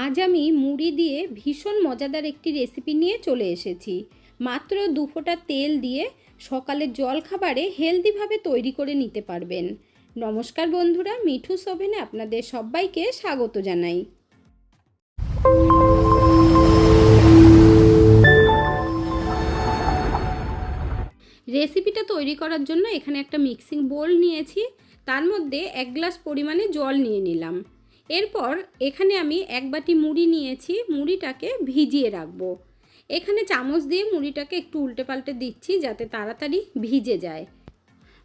আজ আমি মুড়ি দিয়ে ভীষণ মজাদার একটি রেসিপি নিয়ে চলে এসেছি। মাত্র দু ফোঁটা তেল দিয়ে সকালের জলখাবারে হেলদিভাবে তৈরি করে নিতে পারবেন। নমস্কার বন্ধুরা, মিঠু সোভেনে আপনাদের সবাইকে স্বাগত জানাই। রেসিপিটা তৈরি করার জন্য এখানে একটা মিক্সিং বোল নিয়েছি। তার মধ্যে এক গ্লাস পরিমাণে জল নিয়ে নিলাম। এরপর এখানে আমি এক বাটি মুড়ি নিয়েছি, মুড়িটাকে ভিজিয়ে রাখব। এখানে চামচ দিয়ে মুড়িটাকে একটু উল্টে পাল্টে দিচ্ছি যাতে তাড়াতাড়ি ভিজে যায়।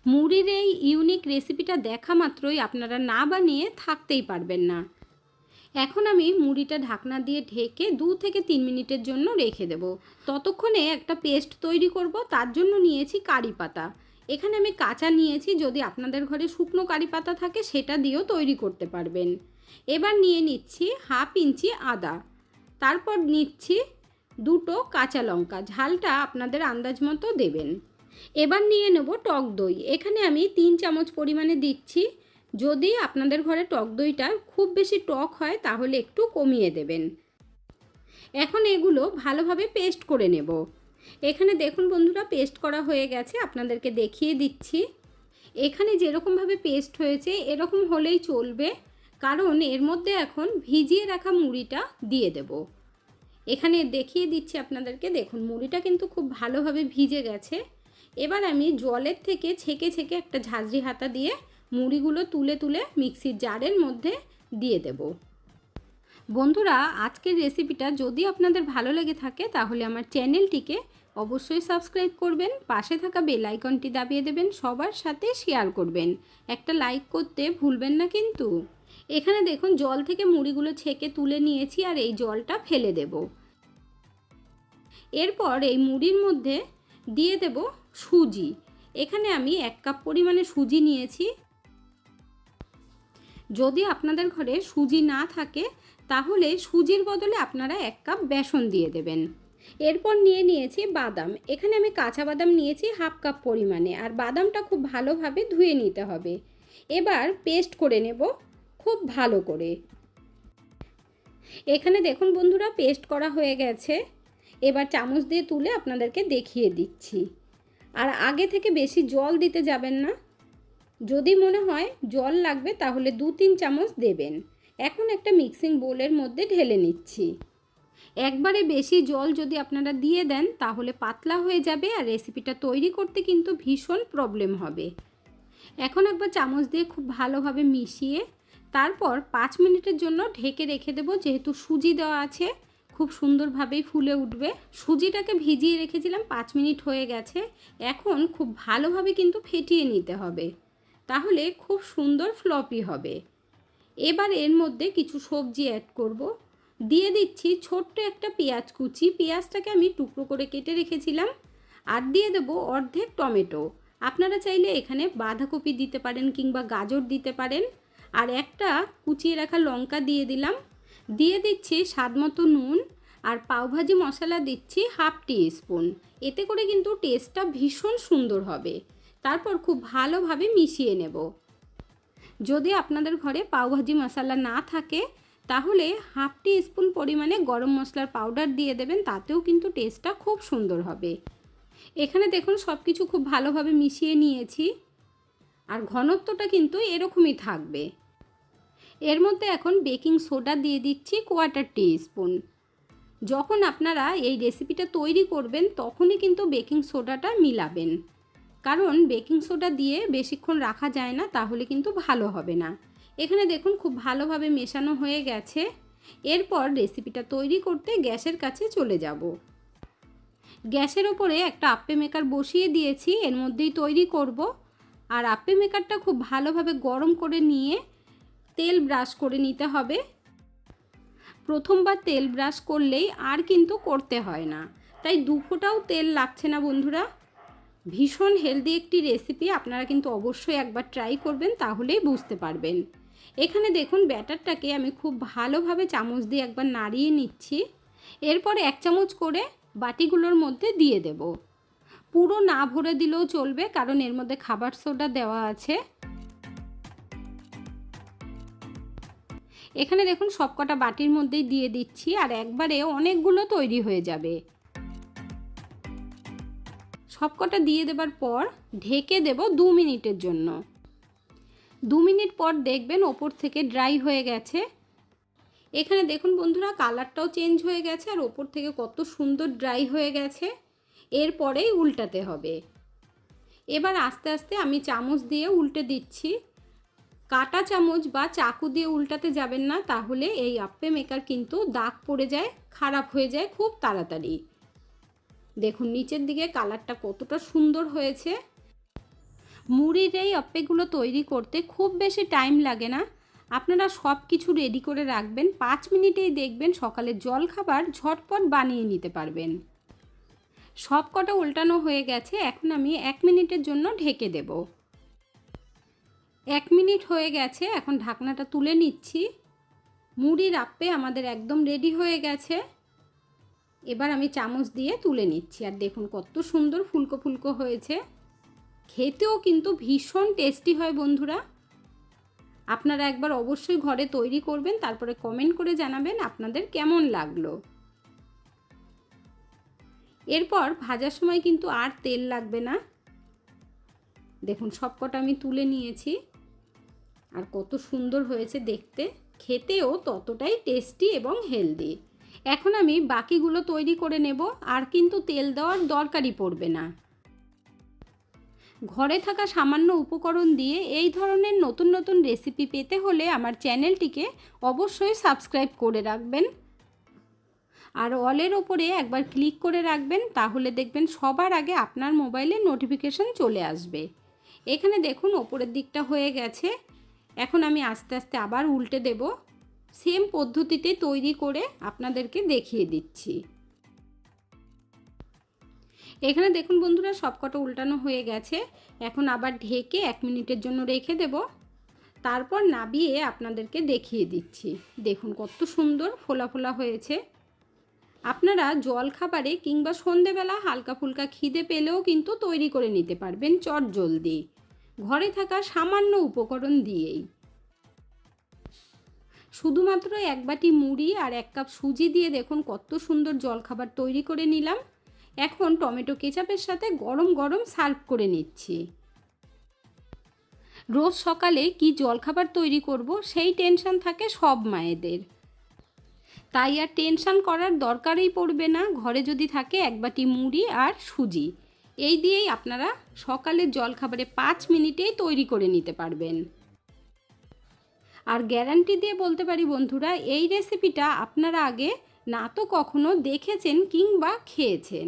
মুড়ির এই ইউনিক রেসিপিটা দেখা মাত্রই আপনারা না বানিয়ে থাকতেই পারবেন না। এখন আমি মুড়িটা ঢাকনা দিয়ে ঢেকে দু থেকে তিন মিনিটের জন্য রেখে দেব। ততক্ষণে একটা পেস্ট তৈরি করব, তার জন্য নিয়েছি কারি পাতা। এখানে আমি কাঁচা নিয়েছি, যদি আপনাদের ঘরে শুকনো কারি পাতা থাকে, সেটা দিয়েও তৈরি করতে পারবেন। এবার নিয়ে নিচ্ছি হাফ ইঞ্চি আদা। তারপর নিচ্ছি দুটো কাঁচা লঙ্কা। ঝালটা আপনাদের আন্দাজ মতো দেবেন। এবার নিয়ে নেব টক দই। এখানে আমি তিন চামচ পরিমাণে দিচ্ছি। যদি আপনাদের ঘরে টক দইটা খুব বেশি টক হয়, তাহলে একটু কমিয়ে দেবেন। এখন এগুলো ভালোভাবে পেস্ট করে নেব। এখানে দেখুন বন্ধুরা, পেস্ট করা হয়ে গেছে। আপনাদেরকে দেখিয়ে দিচ্ছি। এখানে যেরকমভাবে পেস্ট হয়েছে, এরকম হলেই চলবে। কারণ এর মধ্যে এখন ভিজিয়ে রাখা মুড়িটা দিয়ে দেব। এখানে দেখিয়ে দিচ্ছি আপনাদেরকে, দেখুন মুড়িটা কিন্তু খুব ভালোভাবে ভিজে গেছে। এবার আমি জলের থেকে ছেঁকে ছেঁকে একটা ঝাঁঝরি হাতা দিয়ে মুড়িগুলো তুলে তুলে মিক্সির জারের মধ্যে দিয়ে দেব। বন্ধুরা, আজকের রেসিপিটা যদি আপনাদের ভালো লেগে থাকে, তাহলে আমার চ্যানেলটিকে অবশ্যই সাবস্ক্রাইব করবেন, পাশে থাকা বেল আইকনটি দাবিয়ে দেবেন, সবার সাথে শেয়ার করবেন। একটা লাইক করতে ভুলবেন না কিন্তু। এখানে দেখুন, জল থেকে মুড়িগুলো ছেঁকে তুলে নিয়েছি আর এই জলটা ফেলে দেব। এরপর এই মুড়ির মধ্যে দিয়ে দেব সুজি। এখানে আমি এক কাপ পরিমাণে সুজি নিয়েছি। যদি আপনাদের ঘরে সুজি না থাকে, তাহলে সুজির বদলে আপনারা এক কাপ বেসন দিয়ে দেবেন। এরপর নিয়ে নিয়েছি বাদাম। এখানে আমি কাঁচা বাদাম নিয়েছি হাফ কাপ পরিমাণে। আর বাদামটা খুব ভালোভাবে ধুয়ে নিতে হবে। এবার পেস্ট করে নেব। খুব ভালো করে। এখানে দেখুন বন্ধুরা পেস্ট করা হয়ে গেছে। এবার চামচ দিয়ে তুলে আপনাদেরকে দেখিয়ে দিচ্ছি। আর আগে থেকে বেশি জল দিতে যাবেন না। যদি মনে হয় জল লাগবে, তাহলে দু তিন চামচ দেবেন। এখন একটা মিক্সিং বোলের মধ্যে ঢেলে নিচ্ছি। একবারে বেশি জল যদি আপনারা দিয়ে দেন, তাহলে পাতলা হয়ে যাবে আর রেসিপিটা তৈরি করতে কিন্তু ভীষণ প্রবলেম হবে। এখন একবার চামচ দিয়ে খুব ভালোভাবে মিশিয়ে তারপর পাঁচ মিনিটের জন্য ঢেকে রেখে দেবো, যেহেতু সুজি দেওয়া আছে, খুব সুন্দরভাবেই ফুলে উঠবে। সুজিটাকে ভিজিয়ে রেখেছিলাম, পাঁচ মিনিট হয়ে গেছে। এখন খুব ভালোভাবে কিন্তু ফেটিয়ে নিতে হবে। তাহলে খুব সুন্দর ফ্লপি হবে। এবার এর মধ্যে কিছু সবজি অ্যাড করব। দিয়ে দিচ্ছি ছোট্ট একটা পেঁয়াজ কুচি। পেঁয়াজটাকে আমি টুকরো করে কেটে রেখেছিলাম। আর দিয়ে দেবো অর্ধেক টমেটো। আপনারা চাইলে এখানে বাঁধাকপি দিতে পারেন কিংবা গাজর দিতে পারেন। আর একটা কুচিয়ে রাখা লঙ্কা দিয়ে দিলাম। দিয়ে দিচ্ছি স্বাদ মতো নুন আর পাওভাজি মশলা দিচ্ছি হাফ টি স্পুন এতে করে কিন্তু টেস্টটা ভীষণ সুন্দর হবে। তারপর খুব ভালোভাবে মিশিয়ে নেব। যদি আপনাদের ঘরে পাওভাজি মশলা না থাকে, তাহলে হাফ টি স্পুন পরিমাণে গরম মশলার পাউডার দিয়ে দেবেন, তাতেও কিন্তু টেস্টটা খুব সুন্দর হবে। এখানে দেখুন সব কিছু খুব ভালোভাবে মিশিয়ে নিয়েছি। আর ঘনত্বটা কিন্তু এরকমই থাকবে। এর মধ্যে এখন বেকিং সোডা দিয়ে দিচ্ছি কোয়ার্টার টি স্পুন যখন আপনারা এই রেসিপিটা তৈরি করবেন, তখনই কিন্তু বেকিং সোডাটা মিলাবেন। কারণ বেকিং সোডা দিয়ে বেশিক্ষণ রাখা যায় না, তাহলে কিন্তু ভালো হবে না। এখানে দেখুন খুব ভালোভাবে মেশানো হয়ে গেছে। এরপর রেসিপিটা তৈরি করতে গ্যাসের কাছে চলে যাব। গ্যাসের ওপরে একটা আপ্পে মেকার বসিয়ে দিয়েছি, এর মধ্যেই তৈরি করব। আর আপ্পে মেকারটা খুব ভালোভাবে গরম করে নিয়ে তেল ব্রাশ করে নিতে হবে। প্রথমবার তেল ব্রাশ করলেই আর কিন্তু করতে হয় না। তাই দু ফোঁটাও তেল লাগছে না বন্ধুরা। ভীষণ হেলদি একটি রেসিপি, আপনারা কিন্তু অবশ্যই একবার ট্রাই করবেন, তাহলেই বুঝতে পারবেন। এখানে দেখুন ব্যাটারটাকে আমি খুব ভালোভাবে চামচ দিয়ে একবার নাড়িয়ে নিচ্ছি। এরপরে এক চামচ করে বাটিগুলোর মধ্যে দিয়ে দেব। পুরো না ভরে দিলেও চলবে, কারণ এর মধ্যে খাবার সোডা দেওয়া আছে। এখানে দেখুন সবকটা বাটির মধ্যেই দিয়ে দিচ্ছি, আর একবারে অনেকগুলো তৈরি হয়ে যাবে। সবকটা দিয়ে দেবার পর ঢেকে দেব দু মিনিটের জন্য। দু মিনিট পর দেখবেন ওপর থেকে ড্রাই হয়ে গেছে। এখানে দেখুন বন্ধুরা, কালারটাও চেঞ্জ হয়ে গেছে, আর ওপর থেকে কত সুন্দর ড্রাই হয়ে গেছে। এরপরেই উল্টাতে হবে। এবার আস্তে আস্তে আমি চামচ দিয়ে উল্টে দিচ্ছি। কাটা চামচ বা চাকু দিয়ে উল্টাতে যাবেন না, তাহলে এই আপ্পে মেকার কিন্তু দাগ পড়ে যায়, খারাপ হয়ে যায় খুব তাড়াতাড়ি। দেখুন, নিচের দিকে কালারটা কতটা সুন্দর হয়েছে। মুড়ির এই আপ্পেগুলো তৈরি করতে খুব বেশি টাইম লাগে না। আপনারা সব কিছু রেডি করে রাখবেন, পাঁচ মিনিটেই দেখবেন সকালে জল খাবার ঝটপট বানিয়ে নিতে পারবেন। সব কটা উল্টানো হয়ে গেছে, এখন আমি এক মিনিটের জন্য ঢেকে দেব। এক মিনিট হয়ে গেছে, এখন ঢাকনাটা তুলে নিচ্ছি। মুড়ির আপ্পে আমাদের একদম রেডি হয়ে গেছে। এবার আমি চামচ দিয়ে তুলে নিচ্ছি, আর দেখুন কত সুন্দর ফুলকো ফুলকো হয়েছে। খেতেও কিন্তু ভীষণ টেস্টি হয় বন্ধুরা। আপনারা একবার অবশ্যই ঘরে তৈরি করবেন, তারপরে কমেন্ট করে জানাবেন আপনাদের কেমন লাগল। এরপর ভাজার সময় কিন্তু আর তেল লাগবে না। দেখুন, সবকটা আমি তুলে নিয়েছি। আর কত সুন্দর হয়েছে দেখতে। খেতেও ততটাই টেস্টি এবং হেলদি। এখন আমি বাকিগুলো তৈরি করে নেব, আর কিন্তু তেল দেওয়ার দরকারই পড়বে না। ঘরে থাকা সামান্য উপকরণ দিয়ে এই ধরনের নতুন নতুন রেসিপি পেতে হলে আমার চ্যানেলটিকে অবশ্যই সাবস্ক্রাইব করে রাখবেন। আর অলের ওপরে একবার ক্লিক করে রাখবেন, তাহলে দেখবেন সবার আগে আপনার মোবাইলে নোটিফিকেশন চলে আসবে। এখানে দেখুন, ওপরের দিকটা হয়ে গেছে। এখন আমি আস্তে আস্তে আবার উল্টে দেব। সেম পদ্ধতিতে তৈরি করে আপনাদেরকে দেখিয়ে দিচ্ছি। এখানে দেখুন বন্ধুরা, সবকটা উল্টানো হয়ে গেছে। এখন আবার ঢেকে এক মিনিটের জন্য রেখে দেব। তারপর নাবিয়ে আপনাদেরকে দেখিয়ে দিচ্ছি। দেখুন কত সুন্দর, ফোলা ফোলা হয়েছে। আপনারা জল খাবারে কিংবা সন্ধেবেলা হালকা ফুলকা খিদে পেলেও কিন্তু তৈরি করে নিতে পারবেন চট জলদি। ঘরে থাকা সামান্য উপকরণ দিয়েই। শুধুমাত্র এক বাটি মুড়ি আর এক কাপ সুজি দিয়ে দেখুন কত সুন্দর জলখাবার তৈরি করে নিলাম। এখন টমেটো কেচাপের সাথে গরম গরম সার্ভ করে নিচ্ছি। রোজ সকালে কি জলখাবার তৈরি করব সেই টেনশন থাকে সব মায়েদের। তাই আর টেনশান করার দরকারই পড়বে না। ঘরে যদি থাকে এক বাটি মুড়ি আর সুজি। এই দিয়েই আপনারা সকালের জলখাবারে পাঁচ মিনিটেই তৈরি করে নিতে পারবেন। আর গ্যারান্টি দিয়ে বলতে পারি বন্ধুরা, এই রেসিপিটা আপনারা আগে না তো কখনো দেখেছেন কিংবা খেয়েছেন।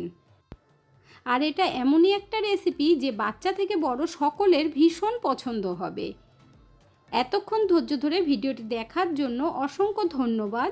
আর এটা এমনই একটা রেসিপি যে বাচ্চা থেকে বড় সকলের ভীষণ পছন্দ হবে। এতক্ষণ ধৈর্য ধরে ভিডিওটি দেখার জন্য অসংখ্য ধন্যবাদ।